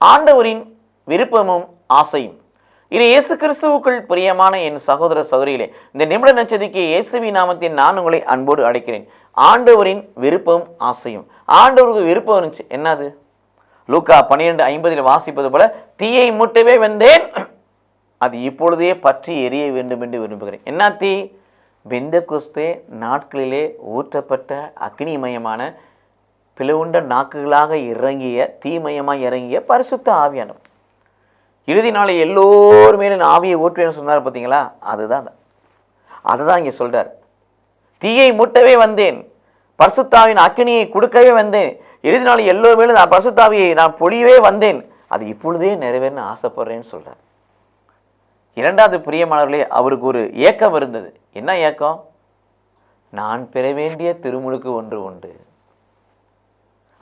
ஆண்டவரின் விருப்பமும் ஆசையும். இது இயேசு கிறிஸ்துவுக்குள் பிரியமான என் சகோதர சகோதரிகளே இந்த நிமிட நச்சதிக்கு இயேசுவி நாமத்தின் நான் உங்களை அன்போடு அழைக்கிறேன். ஆண்டவரின் விருப்பம் ஆசையும். ஆண்டவருக்கு விருப்பம் இருந்துச்சு. என்னது? லூக்கா பன்னிரெண்டு ஐம்பதில் வாசிப்பது போல தீயை மூட்டவே வந்தேன். அது இப்பொழுதே பற்றி எரிய வேண்டும் என்று விரும்புகிறேன். என்ன தீ? பெந்த குஸ்தே நாட்களிலே ஊற்றப்பட்ட அக்னிமயமான பிளவுண்ட நாக்குகளாக இறங்கிய தீமயமாக இறங்கிய பரிசுத்த ஆவியானவர். இறுதி நாளை எல்லோருமே நான் ஆவியை ஊற்றுவேன்னு சொன்னார் பார்த்தீங்களா? அதுதான் அதை. தான் இங்கே சொல்றார். தீயை மூட்டவே வந்தேன். பரிசுத்தாவின் அக்கினியை கொடுக்கவே வந்தேன். இறுதி நாள் எல்லோருமே நான் பரிசுத்தாவியை நான் பொழியவே வந்தேன். அது இப்பொழுதே நிறைவேறன்னு ஆசைப்படுறேன்னு சொல்றார். இரண்டாவது பிரியமானவர்களே அவருக்கு ஒரு ஏக்கம் இருந்தது. என்ன ஏக்கம்? நான் பெற வேண்டிய திருமுழுக்கு ஒன்று உண்டு.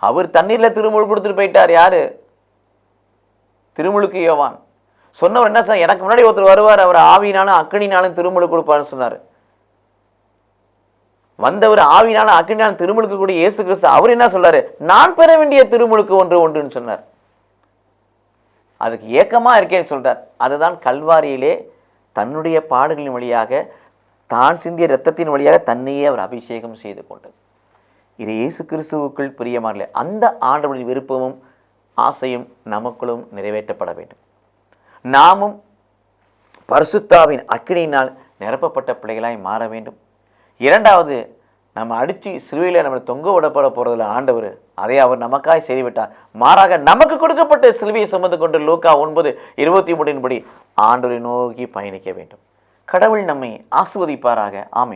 அவர் தண்ணீரில் திருமுழு கொடுத்துட்டு போயிட்டார். யாரு? திருமுழுக்கு யோவான். சொன்னவர் என்ன சொன்னார்? எனக்கு முன்னாடி ஒருத்தர் வருவார் அவர் ஆவினாலும் அக்கனினாலும் திருமுழு கொடுப்பாருன்னு சொன்னார். வந்தவர் ஆவினாலும் அக்கனினாலும் திருமுழுக்கு கூட இயேசு கிறிஸ்து அவர் என்ன சொல்றாரு நான் பெற வேண்டிய திருமுழுக்கு ஒன்று உண்டுன்னு சொன்னார். அதுக்கு ஏக்கமா இருக்கேன்னு சொல்றார். அதுதான் கல்வாரியிலே தன்னுடைய பாடுகளின் வழியாக தான் சிந்திய இரத்தத்தின் வழியாக தன்னையே அவர் அபிஷேகம் செய்து கொண்டது. இது இயேசு கிறிஸ்துவுக்குள் பிரியமாகல அந்த ஆண்டவரின் விருப்பமும் ஆசையும் நமக்குள்ளும் நிறைவேற்றப்பட வேண்டும். நாமும் பரிசுத்தாவின் அக்கினியினால் நிரப்பப்பட்ட பிள்ளைகளாய் மாற வேண்டும். இரண்டாவது நம்ம அடித்து சிறுவையில் நம்ம தொங்க விடப்பட போகிறதுல ஆண்டவர் அதை அவர் நமக்காய் செய்துவிட்டார். மாறாக நமக்கு கொடுக்கப்பட்ட சிலுவையை சுமந்து கொண்டு லூக்கா ஒன்பது இருபத்தி மூணின்படி ஆண்டவரை நோக்கி பயணிக்க வேண்டும். கடவுள் நம்மை ஆசுவதிப்பாராக ஆமை